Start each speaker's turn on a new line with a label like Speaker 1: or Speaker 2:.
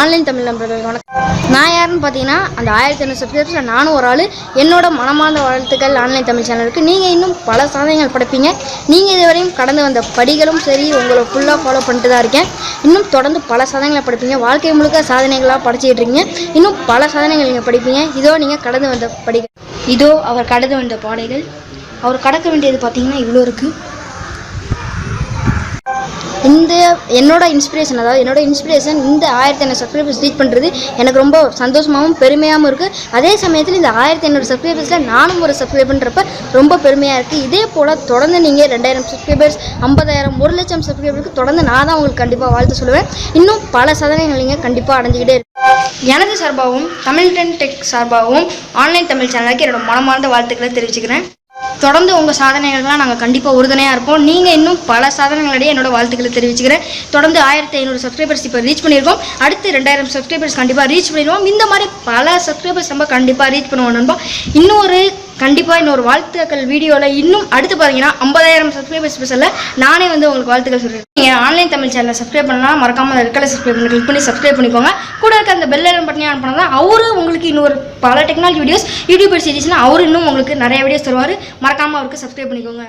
Speaker 1: Online Tamil நண்பர்கள் வணக்கம். நான் யாருன்னு பார்த்தீங்கன்னா அந்த ஆயிரத்தி ஐநூறு சப்ஸ்கிரைபர்ஸில் நானும் ஒரு ஆள். என்னோட மனமார்ந்த வாழ்த்துக்கள் ஆன்லைன் தமிழ் சேனலுக்கு. நீங்கள் இன்னும் பல சாதனைகள் படைப்பீங்க. நீங்கள் இதுவரையும் கடந்து வந்த படிகளும் சரி உங்களை ஃபுல்லாக ஃபாலோ பண்ணிட்டு தான் இருக்கேன். இன்னும் தொடர்ந்து பல சாதனைகளை படிப்பீங்க. வாழ்க்கை முழுக்க சாதனைகளாக படிச்சுக்கிட்டு இருக்கீங்க. இன்னும் பல சாதனைகள் நீங்கள் படிப்பீங்க. இதோ நீங்கள் கடந்து வந்த படிகள். இதோ அவர் கடந்து வந்த பாடைகள். அவர் கடக்க வேண்டியது பார்த்தீங்கன்னா இவ்வளோ இருக்குது இந்த என்னோட இன்ஸ்பிரேஷன் அதாவது என்னோட இன்ஸ்பிரேஷன் இந்த ஆயிரத்தி ஐநூறு சப்ஸ்கிரைபர்ஸ் ரீச் பண்ணுறது எனக்கு ரொம்ப சந்தோஷமாகவும் பெருமையாகவும் இருக்குது அதே சமயத்தில் இந்த ஆயிரத்தி ஐநூறு சப்ஸ்கிரைபர்ஸில் நானும் ஒரு சப்ஸ்கிரைபர்ன்றப்ப ரொம்ப பெருமையாக இருக்குது இதே போல் தொடர்ந்து நீங்கள் ரெண்டாயிரம் சப்ஸ்கிரைபர்ஸ் ஐம்பதாயிரம் ஒரு லட்சம் சப்ஸ்கிரைபருக்கு தொடர்ந்து நான் தான் உங்களுக்கு கண்டிப்பாக வாழ்த்து சொல்லுவேன். இன்னும் பல சாதனைகள் நீங்கள் கண்டிப்பாக அடைஞ்சிக்கிட்டே இருக்கு எனது சார்பாகவும் தமிழ் டென் டெக் சார்பாகவும் ஆன்லைன் தமிழ் சேனலுக்கு என்னோட மனமார்ந்த வாழ்த்துக்களை தெரிவிச்சுக்கிறேன். தொடர்ந்து உங்கள் சாதனைகள்லாம் நாங்கள் கண்டிப்பாக உறுதுணையாக இருப்போம். நீங்கள் இன்னும் பல சாதனைகளிடையே என்னோட வாழ்த்துக்களை தெரிவிச்சுக்கிறேன். தொடர்ந்து ஆயிரத்தி ஐநூறு சப்ஸ்கிரைபர்ஸ் இப்போ ரீச் பண்ணியிருக்கோம். அடுத்து ரெண்டாயிரம் சப்ஸ்கிரைபர்ஸ் கண்டிப்பாக ரீச் பண்ணிடுவோம். இந்த மாதிரி பல சப்ஸ்கிரைபர்ஸ் நம்ம கண்டிப்பாக ரீச் பண்ணுவோம் நண்பா. இன்னொரு கண்டிப்பாக இன்னொரு வாழ்த்துக்கள் வீடியோவில் இன்னும் அடுத்து பார்த்தீங்கன்னா ஐம்பதாயிரம் சப்ஸ்கிரைபர் ஸ்பெஷலில் நானே வந்து உங்களுக்கு வாழ்த்துக்கள் சொல்கிறேன் நீங்கள் ஆன்லைன் தமிழ் சேனலை சப்ஸ்கிரைப் பண்ணலாம். மறக்காமல் அந்த சப்ஸ்கிரைப் பண்ணி கிளிக் பண்ணி சப்ஸ்கிரைப் பண்ணிக்கோங்க. கூட இருக்க அந்த பெல் ஐலன் பட்டனே ஆன் பண்ணால் அவரு உங்களுக்கு இன்னொரு பல டெக்னாலஜி வீடியோஸ் யூடியூபர் சீரிஸ்னால் அவரு இன்னும் உங்களுக்கு நிறைய வீடியோஸ் தருவார். மறக்காமல் அவருக்கு சப்ஸ்கிரைப் பண்ணிக்கோங்க.